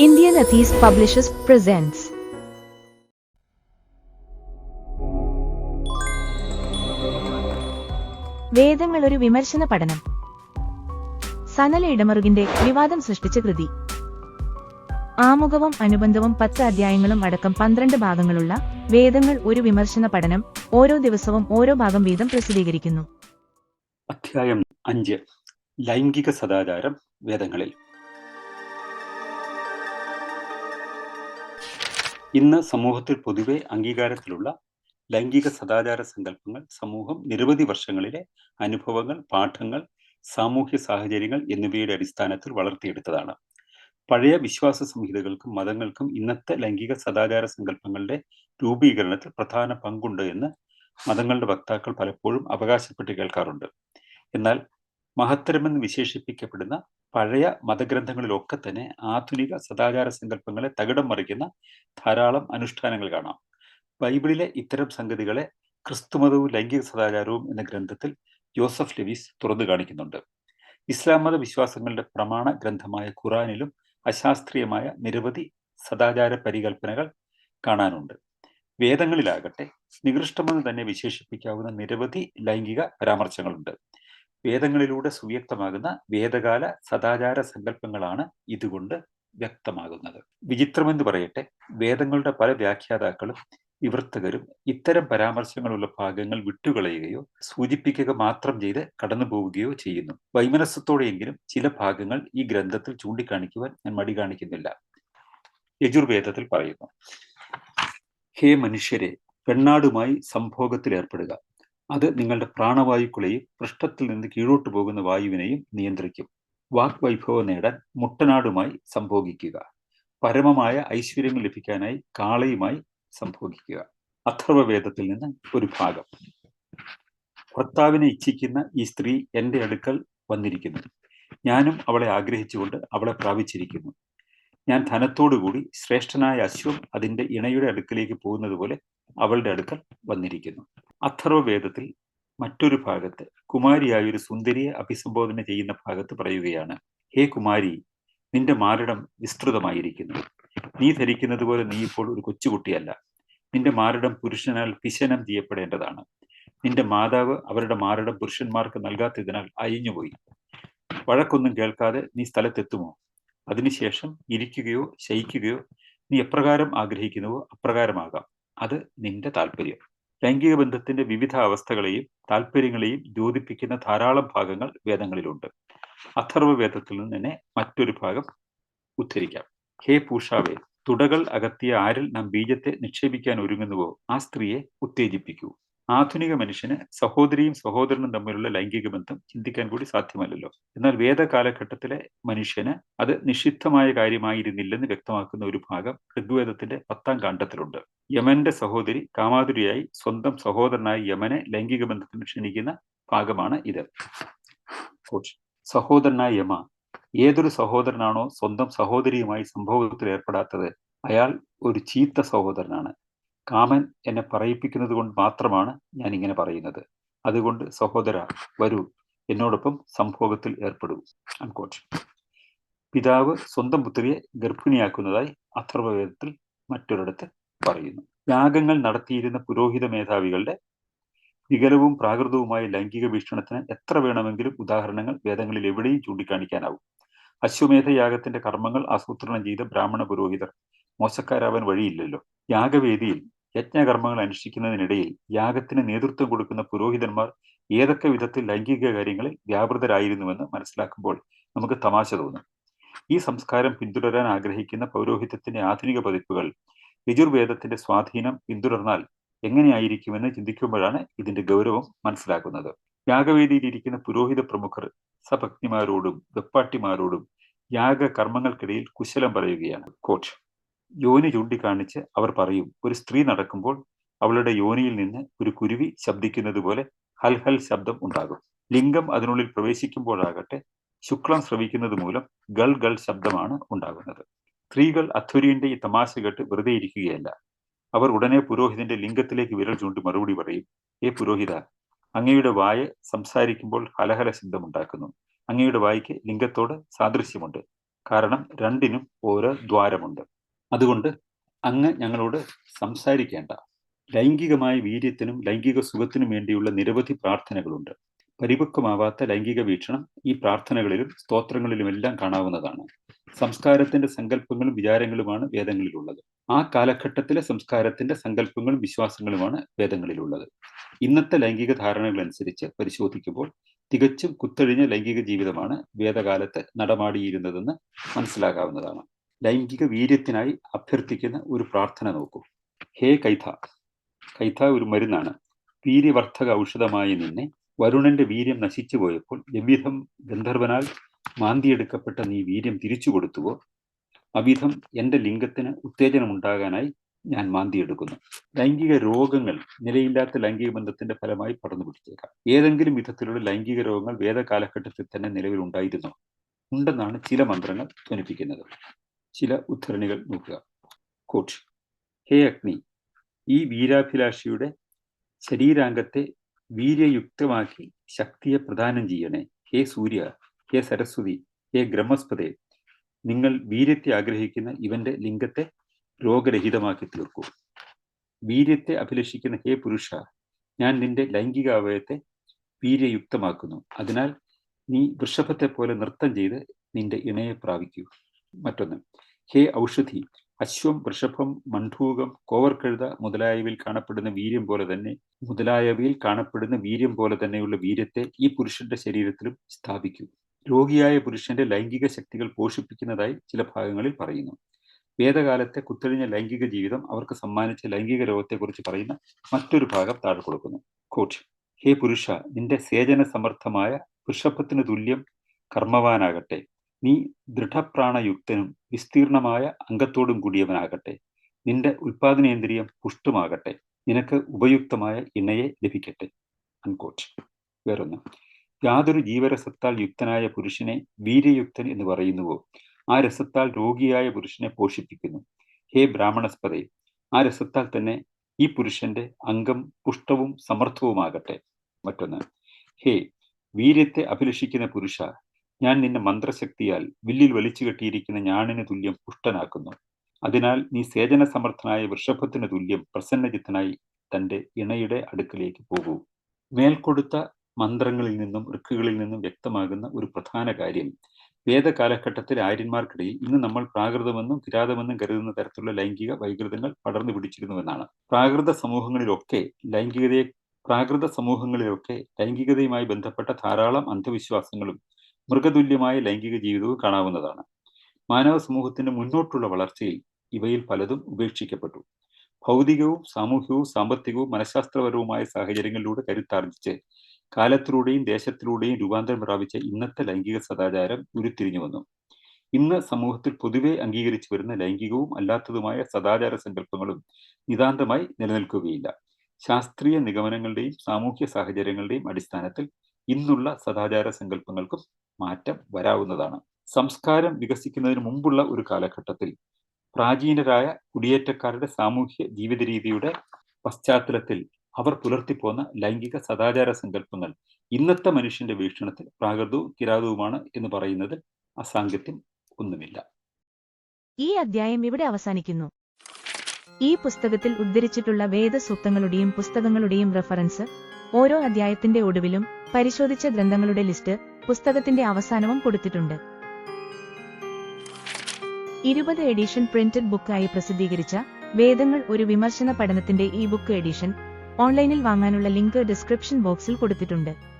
Indian Atheist Publishers presents. വേദങ്ങൾ ഒരു വിമർശന പഠനം. സനല ഇടമറുകിന്റെ വിവാദം സൃഷ്ടിച്ച കൃതി. ആമുഖവും അനുബന്ധവും പത്ത് അധ്യായങ്ങളും അടക്കം പന്ത്രണ്ട് ഭാഗങ്ങളുള്ള വേദങ്ങൾ ഒരു വിമർശന പഠനം ഓരോ ദിവസവും ഓരോ ഭാഗം വീതം പ്രസിദ്ധീകരിക്കുന്നു. അധ്യായം അഞ്ച്. ലൈംഗിക സദാചാരം വേദങ്ങളിൽ. ഇന്ന് സമൂഹത്തിൽ പൊതുവെ അംഗീകാരത്തിലുള്ള ലൈംഗിക സദാചാര സങ്കല്പങ്ങൾ സമൂഹം നിരവധി വർഷങ്ങളിലെ അനുഭവങ്ങൾ പാഠങ്ങൾ സാമൂഹ്യ സാഹചര്യങ്ങൾ എന്നിവയുടെ അടിസ്ഥാനത്തിൽ വളർത്തിയെടുത്തതാണ്. പഴയ വിശ്വാസ സംഹിതകൾക്കും മതങ്ങൾക്കും ഇന്നത്തെ ലൈംഗിക സദാചാര സങ്കല്പങ്ങളുടെ രൂപീകരണത്തിൽ പ്രധാന പങ്കുണ്ട് എന്ന് മതങ്ങളുടെ വക്താക്കൾ പലപ്പോഴും അവകാശപ്പെട്ട് കേൾക്കാറുണ്ട്. എന്നാൽ മഹത്തരമെന്ന് വിശേഷിപ്പിക്കപ്പെടുന്ന പഴയ മതഗ്രന്ഥങ്ങളിലൊക്കെ തന്നെ ആധുനിക സദാചാര സങ്കല്പങ്ങളെ തകിടം മറിക്കുന്ന ധാരാളം അനുഷ്ഠാനങ്ങൾ കാണാം. ബൈബിളിലെ ഇത്തരം സംഗതികളെ ക്രിസ്തുമതവും ലൈംഗിക സദാചാരവും എന്ന ഗ്രന്ഥത്തിൽ ജോസഫ് ലെവിസ് തുറന്നു കാണിക്കുന്നുണ്ട്. ഇസ്ലാം മത വിശ്വാസങ്ങളുടെ പ്രമാണ ഗ്രന്ഥമായ ഖുറാനിലും അശാസ്ത്രീയമായ നിരവധി സദാചാര പരികൽപ്പനകൾ കാണാനുണ്ട്. വേദങ്ങളിലാകട്ടെ നികൃഷ്ടമെന്ന് തന്നെ വിശേഷിപ്പിക്കാവുന്ന നിരവധി ലൈംഗിക പരാമർശങ്ങളുണ്ട്. വേദങ്ങളിലൂടെ സുവ്യക്തമാകുന്ന വേദകാല സദാചാര സങ്കല്പങ്ങളാണ് ഇതുകൊണ്ട് വ്യക്തമാകുന്നത്. വിചിത്രമെന്ന് പറയട്ടെ വേദങ്ങളുടെ പല വ്യാഖ്യാതാക്കളും വിവർത്തകരും ഇത്തരം പരാമർശങ്ങളുള്ള ഭാഗങ്ങൾ വിട്ടുകളയുകയോ സൂചിപ്പിക്കുക മാത്രം ചെയ്ത് കടന്നു പോവുകയോ ചെയ്യുന്നു. വൈമനസ്സത്തോടെയെങ്കിലും ചില ഭാഗങ്ങൾ ഈ ഗ്രന്ഥത്തിൽ ചൂണ്ടിക്കാണിക്കുവാൻ ഞാൻ മടി കാണിക്കുന്നില്ല. യജുർവേദത്തിൽ പറയുന്നു ഹേ മനുഷ്യരെ പെണ്ണാടുമായി സംഭോഗത്തിൽ ഏർപ്പെടുക അത് നിങ്ങളുടെ പ്രാണവായുക്കളെയും പൃഷ്ഠത്തിൽ നിന്ന് കീഴോട്ട് പോകുന്ന വായുവിനെയും നിയന്ത്രിക്കും. വാക്വൈഭവം നേടാൻ മുട്ടനാടുമായി സംഭോഗിക്കുക. പരമമായ ഐശ്വര്യങ്ങൾ ലഭിക്കാനായി കാളയുമായി സംഭോഗിക്കുക. അഥർവവേദത്തിൽ നിന്ന് ഒരു ഭാഗം. ഭർത്താവിനെ ഇച്ഛിക്കുന്ന ഈ സ്ത്രീ എന്റെ അടുക്കൽ വന്നിരിക്കുന്നു. ഞാനും അവളെ ആഗ്രഹിച്ചുകൊണ്ട് അവളെ പ്രാപിച്ചിരിക്കുന്നു. ഞാൻ ധനത്തോടുകൂടി ശ്രേഷ്ഠനായ അശ്വം അതിന്റെ ഇണയുടെ അടുക്കലേക്ക് പോകുന്നത് പോലെ അവളുടെ അടുക്കൽ വന്നിരിക്കുന്നു. അഥർവവേദത്തിൽ മറ്റൊരു ഭാഗത്ത് കുമാരിയായ ഒരു സുന്ദരിയെ അഭിസംബോധന ചെയ്യുന്ന ഭാഗത്ത് പറയുകയാണ് ഹേ കുമാരി നിന്റെ മാരടം വിസ്തൃതമായിരിക്കുന്നു. നീ ധരിക്കുന്നത് പോലെ നീ ഇപ്പോൾ ഒരു കൊച്ചുകുട്ടിയല്ല. നിന്റെ മാരടം പുരുഷനാൽ പിശനം ചെയ്യപ്പെടേണ്ടതാണ്. നിന്റെ മാതാവ് അവരുടെ മാരടം പുരുഷന്മാർക്ക് നൽകാത്തതിനാൽ അയിഞ്ഞുപോയി വഴക്കൊന്നും കേൾക്കാതെ നീ സ്ഥലത്തെത്തുമോ? അതിനുശേഷം ഇരിക്കുകയോ ശയിക്കുകയോ നീ എപ്രകാരം ആഗ്രഹിക്കുന്നുവോ അപ്രകാരമാകാം. അത് നിന്റെ താല്പര്യം ലൈംഗിക ബന്ധത്തിന്റെ വിവിധ അവസ്ഥകളെയും താല്പര്യങ്ങളെയും ദ്യോതിപ്പിക്കുന്ന ധാരാളം ഭാഗങ്ങൾ വേദങ്ങളിലുണ്ട്. അഥർവ വേദത്തിൽ നിന്ന് തന്നെ മറ്റൊരു ഭാഗം ഉദ്ധരിക്കാം. ഹേ പൂഷാവേ തുടകൾ അകത്തിയ ആരിൽ നാം ബീജത്തെ നിക്ഷേപിക്കാൻ ഒരുങ്ങുന്നുവോ? ആ സ്ത്രീയെ ഉത്തേജിപ്പിക്കൂ. ആധുനിക മനുഷ്യന് സഹോദരിയും സഹോദരനും തമ്മിലുള്ള ലൈംഗിക ബന്ധം ചിന്തിക്കാൻ കൂടി സാധ്യമല്ലല്ലോ. എന്നാൽ വേദകാലഘട്ടത്തിലെ മനുഷ്യന് അത് നിഷിദ്ധമായ കാര്യമായിരുന്നില്ലെന്ന് വ്യക്തമാക്കുന്ന ഒരു ഭാഗം ഋഗ്വേദത്തിന്റെ പത്താം കാണ്ഡത്തിലുണ്ട്. യമന്റെ സഹോദരി കാമാതുരിയായി സ്വന്തം സഹോദരനായ യമനെ ലൈംഗിക ബന്ധത്തിന് ക്ഷണിക്കുന്ന ഭാഗമാണ് ഇത്. സഹോദരനായ യമ ഏതൊരു സഹോദരനാണോ സ്വന്തം സഹോദരിയുമായി സംഭവത്തിൽ ഏർപ്പെടാത്തത്? അയാൾ ഒരു ചീത്ത സഹോദരനാണ്. കാമൻ എന്നെ പറയിപ്പിക്കുന്നത് കൊണ്ട് മാത്രമാണ് ഞാൻ ഇങ്ങനെ പറയുന്നത്. അതുകൊണ്ട് സഹോദര വരൂ. എന്നോടൊപ്പം സംഭോഗത്തിൽ ഏർപ്പെടൂ. അൺകോട്ട് പിതാവ് സ്വന്തം പുത്രിയെ ഗർഭിണിയാക്കുന്നതായി അഥർവവേദത്തിൽ മറ്റൊരിടത്ത് പറയുന്നു. യാഗങ്ങൾ നടത്തിയിരുന്ന പുരോഹിത മേധാവികളുടെ വികലവും പ്രാകൃതവുമായ ലൈംഗിക വീക്ഷണത്തിന് എത്ര വേണമെങ്കിലും ഉദാഹരണങ്ങൾ വേദങ്ങളിൽ എവിടെയും ചൂണ്ടിക്കാണിക്കാനാവും. അശ്വമേധയാഗത്തിന്റെ കർമ്മങ്ങൾ ആസൂത്രണം ചെയ്ത ബ്രാഹ്മണ പുരോഹിതർ മോശക്കാരാവാൻ വഴിയില്ലല്ലോ. യാഗവേദിയിൽ യജ്ഞകർമ്മങ്ങൾ അനുഷ്ഠിക്കുന്നതിനിടയിൽ യാഗത്തിന് നേതൃത്വം കൊടുക്കുന്ന പുരോഹിതന്മാർ ഏതൊക്കെ വിധത്തിൽ ലൈംഗിക കാര്യങ്ങളിൽ വ്യാപൃതരായിരുന്നുവെന്ന് മനസ്സിലാക്കുമ്പോൾ നമുക്ക് തമാശ തോന്നും. ഈ സംസ്കാരം പിന്തുടരാൻ ആഗ്രഹിക്കുന്ന പൗരോഹിത്യത്തിന്റെ ആധുനിക പതിപ്പുകൾ യജുർവേദത്തിന്റെ സ്വാധീനം പിന്തുടർന്നാൽ എങ്ങനെയായിരിക്കുമെന്ന് ചിന്തിക്കുമ്പോഴാണ് ഇതിന്റെ ഗൗരവം മനസ്സിലാക്കുന്നത്. യാഗവേദിയിലിരിക്കുന്ന പുരോഹിത പ്രമുഖർ സഭക്തിമാരോടും വെപ്പാട്ടിമാരോടും യാഗ കർമ്മങ്ങൾക്കിടയിൽ കുശലം പറയുകയാണ്. കോട്ട് യോനി ചൂണ്ടിക്കാണിച്ച് അവർ പറയും ഒരു സ്ത്രീ നടക്കുമ്പോൾ അവളുടെ യോനിയിൽ നിന്ന് ഒരു കുരുവി ശബ്ദിക്കുന്നത് പോലെ ഹൽ ഹൽ ശബ്ദം ഉണ്ടാകും. ലിംഗം അതിനുള്ളിൽ പ്രവേശിക്കുമ്പോഴാകട്ടെ ശുക്ലം ശ്രവിക്കുന്നത് മൂലം ഗൾ ഗൾ ശബ്ദമാണ് ഉണ്ടാകുന്നത്. സ്ത്രീകൾ അധ്വര്യന്റെ ഈ തമാശ കേട്ട് വെറുതെ ഇരിക്കുകയല്ല. അവർ ഉടനെ പുരോഹിതന്റെ ലിംഗത്തിലേക്ക് വിരൽ ചൂണ്ടി മറുപടി പറയും ഏ പുരോഹിത അങ്ങയുടെ വായ സംസാരിക്കുമ്പോൾ ഹലഹല ശബ്ദമുണ്ടാക്കുന്നു. അങ്ങയുടെ വായിക്ക് ലിംഗത്തോട് സാദൃശ്യമുണ്ട്. കാരണം രണ്ടിനും ഓരോ ദ്വാരമുണ്ട്. അതുകൊണ്ട് അങ്ങ് ഞങ്ങളോട് സംസാരിക്കേണ്ട. ലൈംഗികമായ വീര്യത്തിനും ലൈംഗിക സുഖത്തിനും വേണ്ടിയുള്ള നിരവധി പ്രാർത്ഥനകളുണ്ട്. പരിപക്വമാവാത്ത ലൈംഗിക വീക്ഷണം ഈ പ്രാർത്ഥനകളിലും സ്തോത്രങ്ങളിലുമെല്ലാം കാണാവുന്നതാണ്. സംസ്കാരത്തിന്റെ സങ്കല്പങ്ങളും വിചാരങ്ങളുമാണ് വേദങ്ങളിലുള്ളത്. ആ കാലഘട്ടത്തിലെ സംസ്കാരത്തിന്റെ സങ്കല്പങ്ങളും വിശ്വാസങ്ങളുമാണ് വേദങ്ങളിലുള്ളത്. ഇന്നത്തെ ലൈംഗിക ധാരണകൾ അനുസരിച്ച് പരിശോധിക്കുമ്പോൾ തികച്ചും കുത്തഴിഞ്ഞ ലൈംഗിക ജീവിതമാണ് വേദകാലത്ത് നടമാടിയിരുന്നതെന്ന് മനസ്സിലാകാവുന്നതാണ്. ലൈംഗിക വീര്യത്തിനായി അഭ്യർത്ഥിക്കുന്ന ഒരു പ്രാർത്ഥന നോക്കൂ. ഹേ കൈഥ കൈഥ ഒരു മരുന്നാണ്. വീര്യവർദ്ധക ഔഷധമായി നിന്നെ വരുണന്റെ വീര്യം നശിച്ചു പോയപ്പോൾ എவ்விധം ഗന്ധർവനാൽ മാന്തിയെടുക്കപ്പെട്ട നീ വീര്യം തിരിച്ചു കൊടുത്തുവോ? അവിധം എന്റെ ലിംഗത്തിന് ഉത്തേജനമുണ്ടാകാനായി ഞാൻ മാന്തിയെടുക്കുന്നു. ലൈംഗിക രോഗങ്ങൾ നിലയില്ലാത്ത ലൈംഗിക ബന്ധത്തിന്റെ ഫലമായി പടർന്നു പിടിച്ചേക്കാം. ഏതെങ്കിലും വിധത്തിലുള്ള ലൈംഗിക രോഗങ്ങൾ വേദകാലഘട്ടത്തിൽ തന്നെ നിലവിലുണ്ടായിരുന്നോ? ഉണ്ടെന്നാണ് ചില മന്ത്രങ്ങൾ ധ്വനിപ്പിക്കുന്നത്. ചില ഉദ്ധരണികൾ നോക്കുക. കോട്ട് ഹേ അഗ്നി ഈ വീരാഭിലാഷിയുടെ ശരീരാംഗത്തെ വീര്യയുക്തമാക്കി ശക്തിയെ പ്രദാനം ചെയ്യണേ. ഹേ സൂര്യ ഹേ സരസ്വതി ഹേ ബ്രഹ്മസ്പതേ നിങ്ങൾ വീര്യത്തെ ആഗ്രഹിക്കുന്ന ഇവന്റെ ലിംഗത്തെ രോഗരഹിതമാക്കി തീർക്കൂ. വീര്യത്തെ അഭിലഷിക്കുന്ന ഹേ പുരുഷ ഞാൻ നിന്റെ ലൈംഗിക അവയത്തെ വീര്യയുക്തമാക്കുന്നു. അതിനാൽ നീ വൃഷഭത്തെ പോലെ നൃത്തം ചെയ്ത് നിന്റെ ഇണയെ പ്രാപിക്കൂ. മറ്റൊന്ന്. ഹേ ഔഷധി അശ്വം വൃഷഭം മണ്ഡൂകം കോവർക്കഴുത മുതലായവയിൽ കാണപ്പെടുന്ന വീര്യം പോലെ തന്നെ മുതലായവയിൽ കാണപ്പെടുന്ന വീര്യം പോലെ തന്നെയുള്ള വീര്യത്തെ ഈ പുരുഷന്റെ ശരീരത്തിലും സ്ഥാപിക്കൂ. രോഗിയായ പുരുഷന്റെ ലൈംഗിക ശക്തികൾ പോഷിപ്പിക്കുന്നതായി ചില ഭാഗങ്ങളിൽ പറയുന്നു. വേദകാലത്തെ കുത്തഴിഞ്ഞ ലൈംഗിക ജീവിതം അവർക്ക് സമ്മാനിച്ച ലൈംഗിക രോഗത്തെക്കുറിച്ച് പറയുന്ന മറ്റൊരു ഭാഗം താഴെ കൊടുക്കുന്നു. കോട്ട്. ഹേ പുരുഷ നിന്റെ സേചന സമർത്ഥമായ വൃഷഭത്തിന് തുല്യം കർമ്മവാനാകട്ടെ. നീ ദൃഢപ്രാണയുക്തനും വിസ്തീർണമായ അംഗത്തോടും കൂടിയവനാകട്ടെ. നിന്റെ ഉൽപാദനേന്ദ്രിയം പുഷ്ടുമാകട്ടെ. നിനക്ക് ഉപയുക്തമായ ഇണയെ ലഭിക്കട്ടെ. അൺകോട്ട് വേറൊന്ന്. യാതൊരു ജീവരസത്താൽ യുക്തനായ പുരുഷനെ വീര്യയുക്തൻ എന്ന് പറയുന്നുവോ? ആ രസത്താൽ രോഗിയായ പുരുഷനെ പോഷിപ്പിക്കുന്നു. ഹേ ബ്രാഹ്മണസ്പതെ ആ രസത്താൽ തന്നെ ഈ പുരുഷന്റെ അംഗം പുഷ്ടവും സമർത്ഥവുമാകട്ടെ. മറ്റൊന്ന്. ഹേ വീര്യത്തെ അഭിലഷിക്കുന്ന പുരുഷ ഞാൻ നിന്നെ മന്ത്രശക്തിയാൽ വില്ലിൽ വലിച്ചു കെട്ടിയിരിക്കുന്ന ഞാണിന് തുല്യം പുഷ്ടനാക്കുന്നു. അതിനാൽ നീ സേചന സമർത്ഥനായ വൃഷഭത്തിന് തുല്യം പ്രസന്നജിത്തനായി തന്റെ ഇണയുടെ അടുക്കിലേക്ക് പോകൂ. മേൽക്കൊടുത്ത മന്ത്രങ്ങളിൽ നിന്നും ഋക്കുകളിൽ നിന്നും വ്യക്തമാകുന്ന ഒരു പ്രധാന കാര്യം വേദകാലഘട്ടത്തിൽ ആര്യന്മാർക്കിടയിൽ ഇന്ന് നമ്മൾ പ്രാകൃതമെന്നും കിരാതമെന്നും കരുതുന്ന തരത്തിലുള്ള ലൈംഗിക വൈകൃതങ്ങൾ പടർന്നു പിടിച്ചിരുന്നുവെന്നാണ്. പ്രാകൃത സമൂഹങ്ങളിലൊക്കെ ലൈംഗികതയെ പ്രാകൃത സമൂഹങ്ങളിലൊക്കെ ലൈംഗികതയുമായി ബന്ധപ്പെട്ട ധാരാളം അന്ധവിശ്വാസങ്ങളും മൃഗതുല്യമായ ലൈംഗിക ജീവിതവും കാണാവുന്നതാണ്. മാനവ സമൂഹത്തിന്റെ മുന്നോട്ടുള്ള വളർച്ചയിൽ ഇവയിൽ പലതും ഉപേക്ഷിക്കപ്പെട്ടു. ഭൗതികവും സാമൂഹ്യവും സാമ്പത്തികവും മനഃശാസ്ത്രപരവുമായ സാഹചര്യങ്ങളിലൂടെ കരുത്താർജിച്ച് കാലത്തിലൂടെയും ദേശത്തിലൂടെയും രൂപാന്തരം പ്രാപിച്ച ഇന്നത്തെ ലൈംഗിക സദാചാരം ഉരുത്തിരിഞ്ഞു വന്നു. ഇന്ന് സമൂഹത്തിൽ പൊതുവെ അംഗീകരിച്ചു വരുന്ന ലൈംഗികവും അല്ലാത്തതുമായ സദാചാര സങ്കല്പങ്ങളും നിതാന്തമായി നിലനിൽക്കുകയില്ല. ശാസ്ത്രീയ നിഗമനങ്ങളുടെയും സാമൂഹ്യ സാഹചര്യങ്ങളുടെയും അടിസ്ഥാനത്തിൽ ഇന്നുള്ള സദാചാര സങ്കല്പങ്ങൾക്കും മാറ്റം വരാവുന്നതാണ്. സംസ്കാരം വികസിക്കുന്നതിന് മുമ്പുള്ള ഒരു കാലഘട്ടത്തിൽ പ്രാചീനരായ കുടിയേറ്റക്കാരുടെ സാമൂഹ്യ ജീവിത രീതിയുടെ പശ്ചാത്തലത്തിൽ അവർ പുലർത്തിപ്പോന്ന ലൈംഗിക സദാചാര സങ്കല്പങ്ങൾ ഇന്നത്തെ മനുഷ്യന്റെ വീക്ഷണത്തിൽ പ്രാകൃതവും കിരാതവുമാണ് എന്ന് പറയുന്നതിൽ അസാംഗത്യം ഒന്നുമില്ല. ഈ അധ്യായം ഇവിടെ അവസാനിക്കുന്നു. ഈ പുസ്തകത്തിൽ ഉദ്ധരിച്ചിട്ടുള്ള വേദസൂക്തങ്ങളുടെയും പുസ്തകങ്ങളുടെയും റെഫറൻസ് ഓരോ അധ്യായത്തിന്റെ ഒടുവിലും പരിശോധിച്ച ഗ്രന്ഥങ്ങളുടെ ലിസ്റ്റ് പുസ്തകത്തിന്റെ അവസാനവും കൊടുത്തിട്ടുണ്ട്. ഇരുപത് എഡിഷൻ പ്രിന്റഡ് ബുക്കായി പ്രസിദ്ധീകരിച്ച വേദങ്ങൾ ഒരു വിമർശന പഠനത്തിന്റെ ഇ ബുക്ക് എഡിഷൻ ഓൺലൈനിൽ വാങ്ങാനുള്ള ലിങ്ക് ഡിസ്ക്രിപ്ഷൻ ബോക്സിൽ കൊടുത്തിട്ടുണ്ട്.